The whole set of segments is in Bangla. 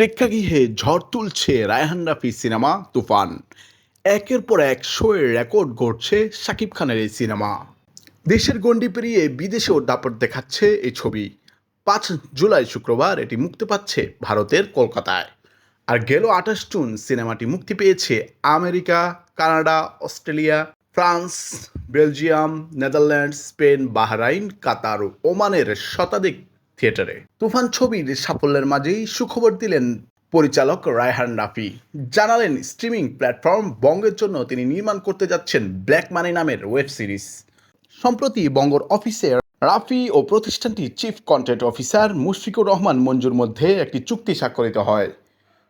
প্রেক্ষাগৃহে ঝড় তুলছে রায়হান রাফি সিনেমা তুফান। একের পর এক শোয়ের রেকর্ড গড়ছে শাকিব খানের এই সিনেমা। দেশের গণ্ডি পেরিয়ে বিদেশেও দাপট দেখাচ্ছে এই ছবি। পাঁচ জুলাই শুক্রবার এটি মুক্তি পাচ্ছে ভারতের কলকাতায়। আর গেল আঠাশ জুন সিনেমাটি মুক্তি পেয়েছে America, Canada, Australia, France, Belgium Netherland Spain, Bahrain, Qatar ওমানের শতাধিক থিয়েটারে। তুফান ছবির সাফল্যের মাঝেই সুখবর দিলেন পরিচালক রায়হান রাফি। জানালেন, স্ট্রিমিং প্ল্যাটফর্ম বঙ্গের জন্য তিনি নির্মাণ করতে যাচ্ছেন ব্ল্যাক মানি নামের ওয়েব সিরিজ। সম্প্রতি বঙ্গর অফিসে রাফি ও প্রতিষ্ঠানটির chief content officer Mushfiqur Rahman Manjur মধ্যে একটি চুক্তি স্বাক্ষরিত হয়।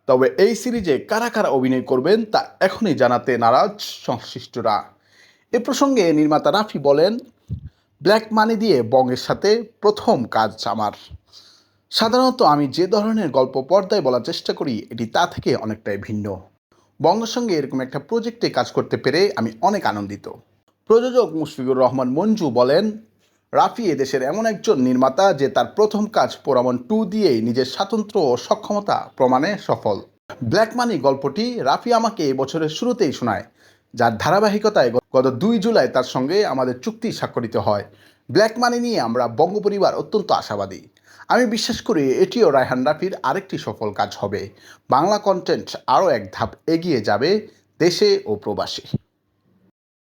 তবে এই সিরিজে কারা কারা অভিনয় করবেন তা এখনই জানাতে নারাজ সংশ্লিষ্টরা। এ প্রসঙ্গে নির্মাতা রাফি বলেন ব্ল্যাক মানি দিয়ে বঙ্গের সাথে প্রথম কাজ আমার। সাধারণত আমি যে ধরনের গল্প পর্দায় বলার চেষ্টা করি, এটি তা থেকে অনেকটাই ভিন্ন। বঙ্গের সঙ্গে এরকম একটা প্রজেক্টে কাজ করতে পেরে আমি অনেক আনন্দিত। প্রযোজক মুশফিকুর রহমান মঞ্জু বলেন, রাফি এদেশের এমন একজন নির্মাতা যে তার প্রথম কাজ পোরামন টু দিয়েই নিজের স্বাতন্ত্র্য ও সক্ষমতা প্রমাণে সফল। ব্ল্যাক মানি গল্পটি রাফি আমাকে এই বছরের শুরুতেই শোনায়। যার ধারাবাহিকতায় গত দুই জুলাই তার সঙ্গে আমাদের চুক্তি স্বাক্ষরিত হয়। ব্ল্যাক মানি নিয়ে আমরা বঙ্গ পরিবার অত্যন্ত আশাবাদী। আমি বিশ্বাস করি এটিও রায়হান রাফির আরেকটি সফল কাজ হবে। বাংলা কন্টেন্ট আরও এক ধাপ এগিয়ে যাবে দেশে ও প্রবাসে।